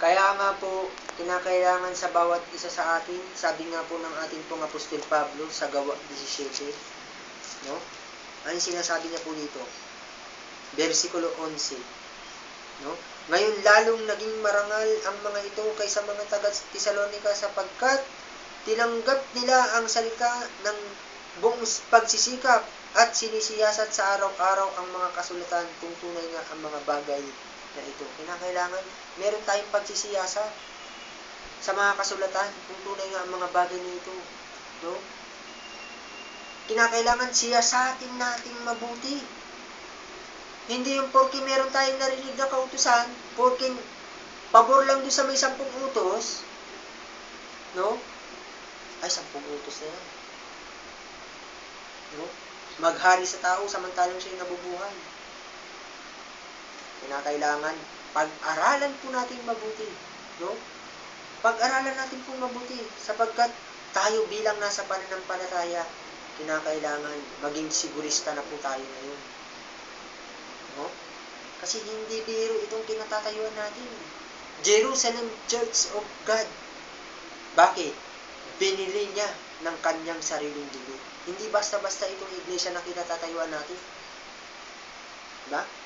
Kaya nga po, kinakailangan sa bawat isa sa atin, sabi nga po ng ating pong Apostol Pablo sa Gawa 17, no? Ano sinasabi niya po dito? Versikulo 11, no? Ngayon lalong naging marangal ang mga ito kaysa mga taga Tesalonika sapagkat tinanggap nila ang salita ng buong pagsisikap at sinisiyasat sa araw-araw ang mga kasulatan kung tunay nga ang mga bagay na ito. Kinakailangan meron tayong pagsisiyasat sa mga kasulatan kung tunay nga ang mga bagay na ito. No? Kinakailangan siyasatin nating mabuti. Hindi yung porke meron tayong narinig na kautusan, porke pabor lang doon sa may sampung utos, no? Ay, sampung utos na yan. No? Maghari sa tao samantalang siya'y nabubuhay. Kinakailangan pag-aralan po natin mabuti, no? Pag-aralan natin po mabuti sapagkat tayo bilang nasa pananampalataya, kinakailangan maging sigurista na po tayo ngayon. No? Kasi hindi biro itong kinatatayuan natin. Jerusalem Church of God. Bakit? Binili niya ng kanyang sariling dugo. Hindi basta-basta itong iglesia na kinatatayuan natin. Diba?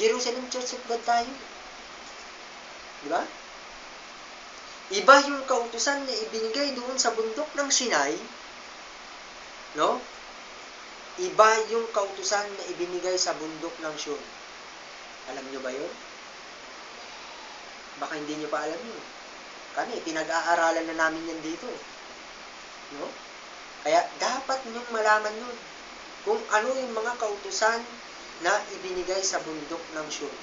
Jerusalem Church of God tayo. Diba? Iba yung kautusan na ibinigay doon sa bundok ng Sinai, no? Iba yung kautusan na ibinigay sa bundok ng Sion. Alam nyo ba yun? Baka hindi nyo pa alam yun. Kami, pinag-aaralan na namin yan dito. No? Kaya dapat nyong malaman yun. Kung ano yung mga kautusan na ibinigay sa bundok ng Sion.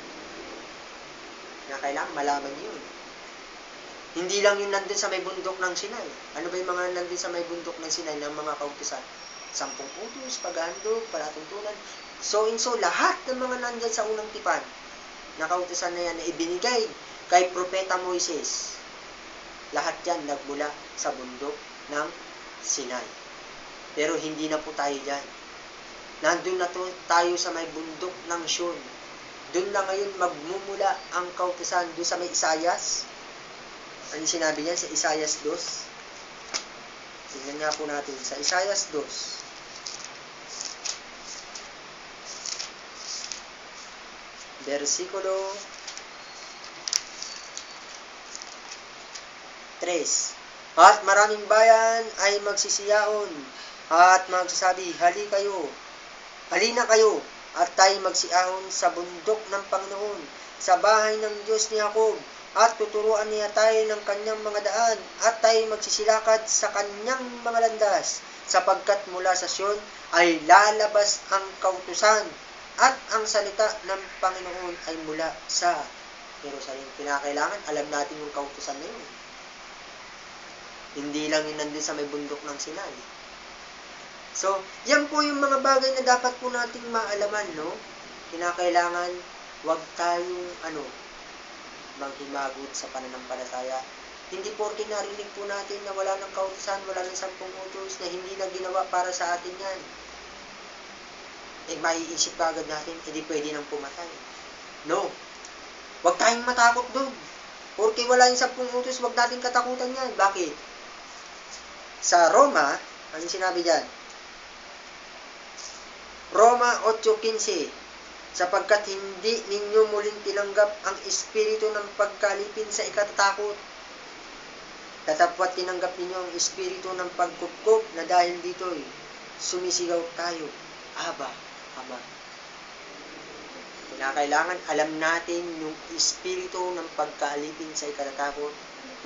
Na kailangan malaman yun. Hindi lang yung nandun sa may bundok ng Sinai. Ano ba yung mga nandun sa may bundok ng Sinai ng mga kautusan? Sampung utos, paghandog, palatuntunan. So and so, lahat ng mga nandyan sa unang tipan na kautusan na yan na ibinigay kay Propeta Moises. Lahat yan nagmula sa bundok ng Sinai. Pero hindi na po tayo dyan. Nandun na to, tayo sa may bundok ng Sion. Doon na ngayon magmumula ang kautusan doon sa may Isayas. Ano yung sinabi niyan sa Isayas 2? Tingnan nga po natin sa Isayas 2. Versikulo 3. At maraming bayan ay magsisiyaon at magsasabi, Hali kayo, halina kayo, at tayo magsiahon sa bundok ng Panginoon, sa bahay ng Diyos ni Jacob, at tuturuan niya tayo ng kanyang mga daan, at tayo magsisilakad sa kanyang mga landas, sapagkat mula sa Sion ay lalabas ang kautusan, at ang salita ng Panginoon ay mula sa Jerusalem. Kinakailangan, alam natin yung kautusan na yun. Hindi lang yun nandun sa may bundok ng Sinai. So, yan po yung mga bagay na dapat po nating maalaman, no? Kinakailangan, wag tayong, ano, manghimagot sa pananampalataya. Hindi porke narinig po natin na wala ng kautusan, wala ng sampung utos, na hindi na ginawa para sa atin yan. Eh, maiisip ka agad natin, hindi pwede nang pumatay. No. Huwag tayong matakot doon. Porke wala yung sampung utos, huwag natin katakutan yan. Bakit? Sa Roma, ano sinabi dyan? Roma 8.15 sapagkat hindi ninyo muling tinanggap ang espiritu ng pagkalipin sa ikatatakot. Tatapwat tinanggap ninyo ang espiritu ng pagkupkup na dahil dito'y sumisigaw tayo, Aba, Ama. Kinakailangan alam natin yung espiritu ng pagkaalipin sa ikatatakot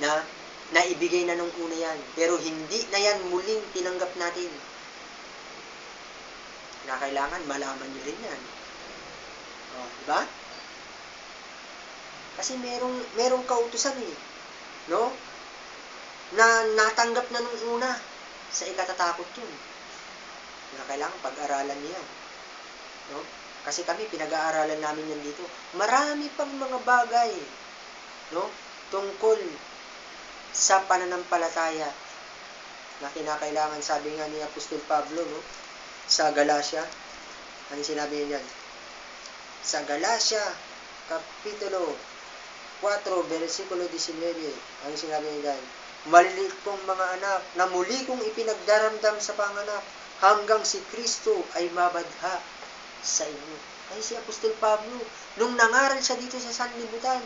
na naibigay na nung una yan. Pero hindi na yan muling tinanggap natin. Kinakailangan malaman nyo rin yan. Oh, di ba? Kasi merong merong kautusan eh. No? Na natanggap na nung una sa ikatatakot yun. Na kailangan pag-aralan niya. No? Kasi kami pinag-aaralan namin yan dito. Marami pang mga bagay no? tungkol sa pananampalataya na kinakailangan sabi nga ni Apostol Pablo no? Sa Galacia. Ano sinabi niya dyan? Sa Galacia, Kapitulo 4, versikulo 19, ang sinabi niya dyan, Maliliit kong mga anak, na muli kong ipinagdaramdam sa panganak, hanggang si Kristo ay mabadha sa inyo. Ay si Apostol Pablo, nung nangaral siya dito sa sanlibutan,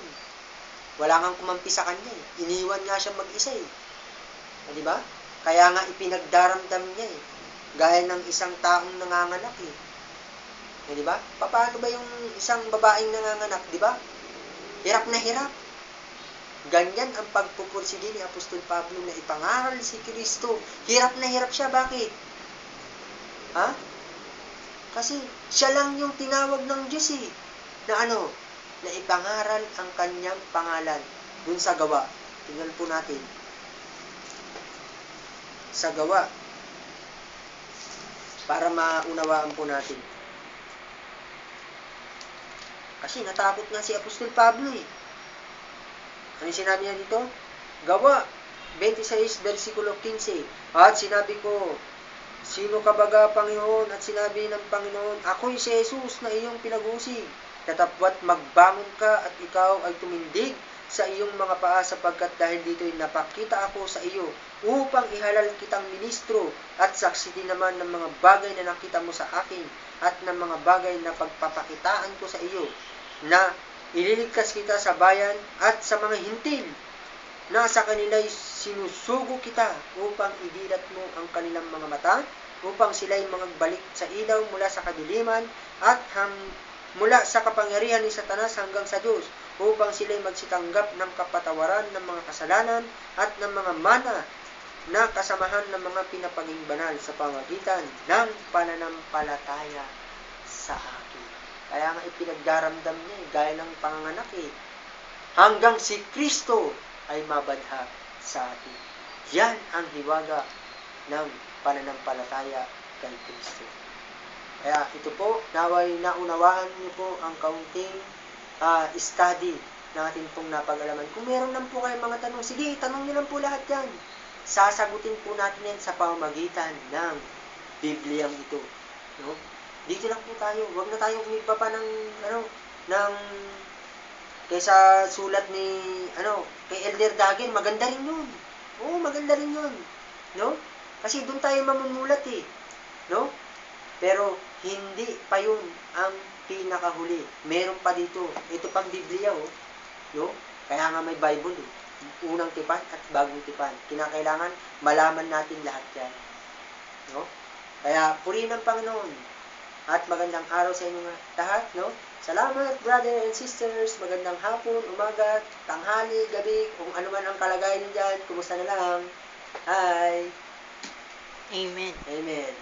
wala kang kumampi sa kanya eh. Iniwan nga siya mag-isa eh. Ah, di ba? Kaya nga ipinagdaramdam niya eh. Gaya ng isang taong nanganganak eh. Eh, di ba? Paano ba yung isang babaeng nanganganak, di ba? Hirap na hirap. Ganyan ang pagpupursige ni Apostol Pablo na ipangaral si Kristo. Hirap na hirap siya. Bakit? Ha? Kasi siya lang yung tinawag ng Diyos eh. Na ano? Na ipangaral ang kanyang pangalan. Dun sa gawa. Tingnan po natin. Sa gawa. Para maunawaan po natin. Kasi natakot nga si Apostol Pablo eh. Ano sinabi niya dito? Gawa, 26, versikulo 15. At sinabi ko, Sino ka baga, Panginoon? At sinabi ng Panginoon, Ako'y si Jesus na iyong pinag-usig. Tatapwat magbangon ka at ikaw ay tumindig sa iyong mga paa sapagkat dahil dito'y napakita ako sa iyo upang ihalal kitang ministro at saksi din naman ng mga bagay na nakita mo sa akin at ng mga bagay na pagpapakitaan ko sa iyo na ililigtas kita sa bayan at sa mga hintil na sa kanila'y sinusugo kita upang idilat mo ang kanilang mga mata upang sila'y magbalik sa ilaw mula sa kadiliman at ham, mula sa kapangyarihan ni Satanas hanggang sa Diyos upang sila'y magsitanggap ng kapatawaran ng mga kasalanan at ng mga mana na kasamahan ng mga pinapaging banal sa pamagitan ng pananampalataya sa akin. Kaya nga ipinagdaramdam niya eh, gaya ng panganganak eh. Hanggang si Kristo ay mabadha sa atin. Yan ang hiwaga ng pananampalataya kay Kristo. Kaya ito po, naway naunawaan niyo po ang kaunting ah, study na atin pong napag-alaman. Kung meron lang po kayong mga tanong, sige, tanong niyo lang po lahat yan. Sasagutin po natin yan sa pamamagitan ng Bibliang ito. No? Dito lang po tayo. Huwag na tayong umiba pa ng, ano, ng, kaysa sulat ni, ano, kay Elder Dagin, maganda rin yun. Oo, maganda rin yun. No? Kasi doon tayo mamumulat eh. No? Pero, hindi pa yun ang pinakahuli. Meron pa dito. Ito pang Biblia, oh. No? Kaya nga may Bible, eh. Unang tipan at bagong tipan. Kinakailangan malaman natin lahat yan. No? Kaya, purihin ng Panginoon. At magandang araw sa inyo lahat, no? Salamat, brother and sisters. Magandang hapon, umaga, tanghali, gabi, kung ano man ang kalagayan dyan. Kumusta na lang? Hi! Amen. Amen.